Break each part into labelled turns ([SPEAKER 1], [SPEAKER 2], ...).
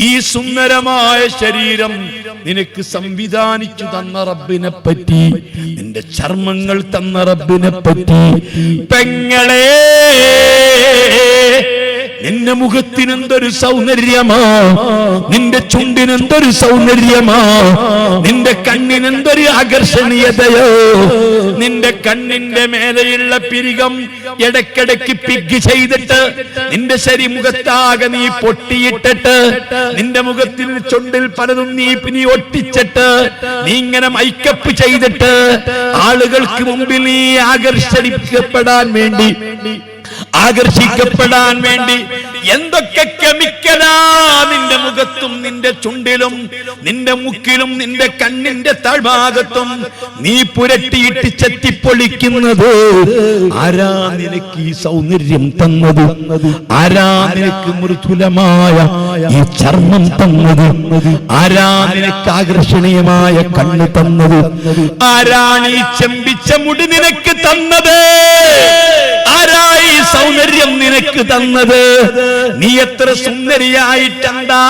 [SPEAKER 1] ഈ സുന്ദരമായ ശരീരം നിനക്ക് സംവിധാനിച്ചു തന്ന റബ്ബിനെ പറ്റി നിന്റെ ചർമ്മങ്ങൾ തന്ന റബ്ബിനെ പറ്റി പെങ്ങളെ നിന്റെ മുഖത്തിനെന്തൊരു സൗന്ദര്യമാ? നിന്റെ ചുണ്ടിനെന്തൊരു സൗന്ദര്യമാ? നിന്റെ കണ്ണിനെന്തൊരു ആകർഷണീയതയോ? നിന്റെ കണ്ണിന്റെ മേലെയുള്ള പിരികം ഇടക്കിടക്ക് പിഗ് ചെയ്തിട്ട് നിന്റെ ശരി മുഖത്താകെ നീ പൊട്ടിയിട്ടിട്ട് നിന്റെ മുഖത്തിൽ ചുണ്ടിൽ പലതും നീ നീ ഒട്ടിച്ചിട്ട് നീ ഇങ്ങനെ മൈക്കപ്പ് ചെയ്തിട്ട് ആളുകൾക്ക് മുമ്പിൽ നീ ആകർഷിക്കപ്പെടാൻ വേണ്ടി ആകർഷിക്കപ്പെടാൻ വേണ്ടി എന്തൊക്കെ കെമിക്കലാ നിന്റെ മുഖത്തും നിന്റെ ചുണ്ടിലും നിന്റെ മുക്കിലും നിന്റെ കണ്ണിന്റെ താഴ്ഭാഗത്തും നീ പുരട്ടിയിട്ട് ചെത്തിപ്പൊളിക്കുന്നത് ആരാ നിനക്ക് ഈ സൗന്ദര്യം തന്നത്? ആരാ നിനക്ക് മൃദുലമായ ഈ ചർമ്മം തന്നത്? ആരാ നിനക്ക് ആകർഷണീയമായ കണ്ണ് തന്നത്? ആരാണ് ഈ ചെമ്പിച്ച മുടി നിനക്ക് തന്നത്? സൗന്ദര്യം നിനക്ക് തന്നത്. നീ എത്ര സുന്ദരിയായിട്ടണ്ടാ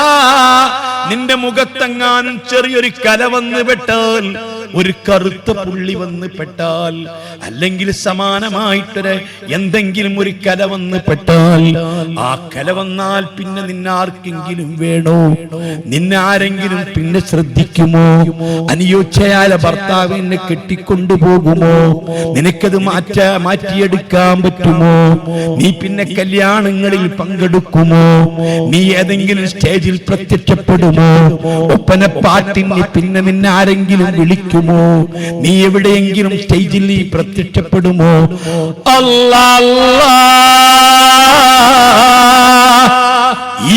[SPEAKER 1] നിന്റെ മുഖത്തെങ്ങാനും ചെറിയൊരു കല വന്ന് പെട്ടാൽ ഒരു കറുത്ത പുള്ളി വന്ന് പെട്ടാൽ അല്ലെങ്കിൽ സമാനമായിട്ടൊരു എന്തെങ്കിലും ഒരു കല വന്ന് പെട്ടാൽ ആ കല വന്നാൽ പിന്നെ നിന്നാർക്കെങ്കിലും വേണോ? നിന്നെ ആരെങ്കിലും പിന്നെ ശ്രദ്ധിക്കുമോ? അനുയോജ്യയായ ഭർത്താവ് എന്നെ കെട്ടിക്കൊണ്ടു കെട്ടിക്കൊണ്ടുപോകുമോ നിനക്കത് മാറ്റ മാറ്റിയെടുക്കാൻ പറ്റുമോ? നീ പിന്നെ കല്യാണങ്ങളിൽ പങ്കെടുക്കുമോ? നീ ഏതെങ്കിലും സ്റ്റേജിൽ പ്രത്യക്ഷപ്പെടുമോ? ഒപ്പന പാട്ടിന് പിന്നെ നിന്നെ ആരെങ്കിലും വിളിക്കുമോ? നീ എവിടെയെങ്കിലും സ്റ്റേജിൽ നീ പ്രത്യക്ഷപ്പെടുമോ?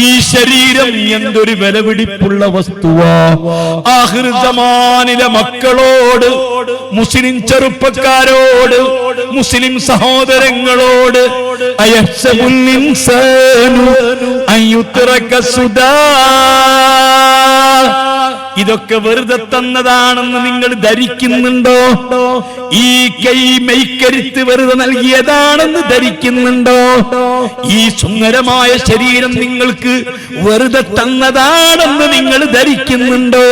[SPEAKER 1] ഈ ശരീരം എന്തൊരു വിലപിടിപ്പുള്ള വസ്തുവാ. ആഹൃതമാനിലെ മക്കളോട് മുസ്ലിം ചെറുപ്പക്കാരോട് മുസ്ലിം സഹോദരങ്ങളോട് സുദാ ഇതൊക്കെ വെറുതെ തന്നതാണെന്ന് നിങ്ങൾ ധരിക്കുന്നുണ്ടോ? ഈ കൈ മെയ്ക്കരുത്ത് വെറുതെ നൽകിയതാണെന്ന് ധരിക്കുന്നുണ്ടോ? ഈ സുന്ദരമായ ശരീരം നിങ്ങൾക്ക് വെറുതെ തന്നതാണെന്ന് നിങ്ങൾ ധരിക്കുന്നുണ്ടോ?